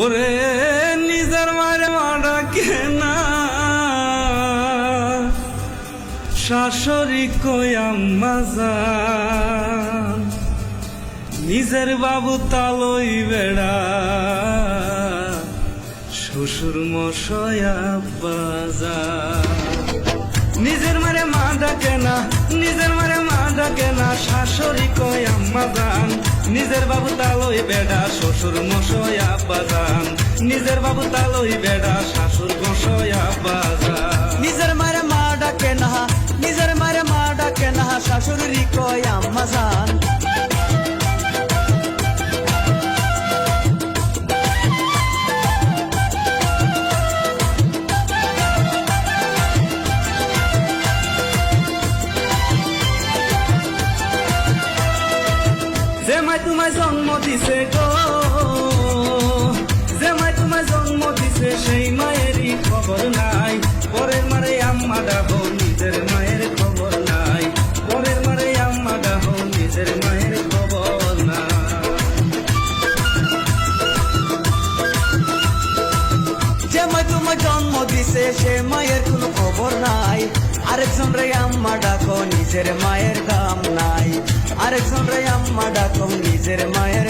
ওরে নিজের মারে মারা কেনা শাশুড়ি কয়াম মাজান নিজের বাবু তালই বেড়া। শ্বশুর মশয়া বাজার নিজের মারে মা ডাকে না, নিজের মারে মা ডাকে না। শাশুড়ি কয় আম্মা জান নিজের বাবু তালই বেড়া, শ্বশুর মশয় আব্বা জান নিজের বাবু তালই বেড়া, শাশুর মশয়া আব্বা জান নিজের মারে মা ডাকে না, নিজের মারে মা ডাকে না শাশুড়ি কয় আম্মা তোমায় জন্ম দিছে গো। তোমায় জন্ম দিছে, সেই মায়েরই খবর নাই। পরের মারে আম্মা নিজের মায়ের খবর নাই। পরের মারে আম্মা নিজের মায়ের যে জন্ম দিছে, সে মায়ের কোনো খবর নাই। আরেকজন রে আম্মা ডাকো, নিজের মায়ের আরেকজন রে আম্মা ডাকো নিজের মায়ের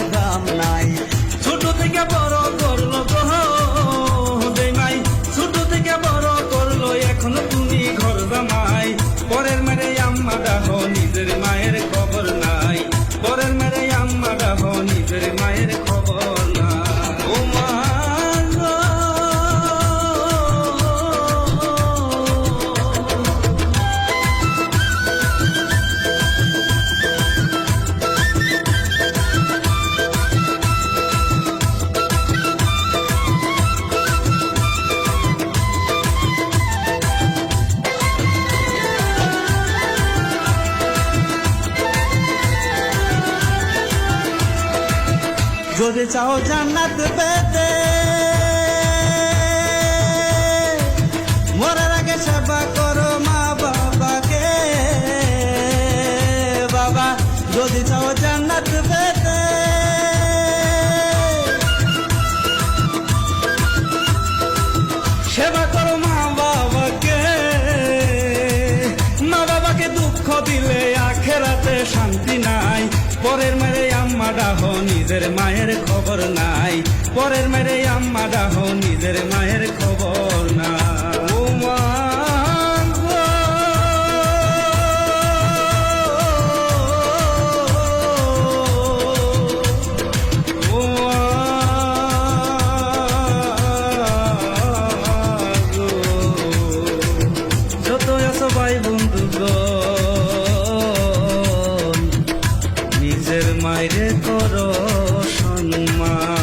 যদি চাও জান্নাত পেতে, মরার আগে সেবা করো মা বাবাকে। বাবা, যদি চাও জান্নাত পেতে, সেবা করো মা বাবাকে। মা বাবাকে দুঃখ দিলে আখেরাতে শান্তি নাই। পরের মেরে আম্মা ডাহ, নিজের মায়ের খবর নাই। পরের মেরে আম্মা ডাহ, নিজের মায়ের খবর না ও মা গো। ভাই বন্ধু নিজের মায়ের করো সম্মান।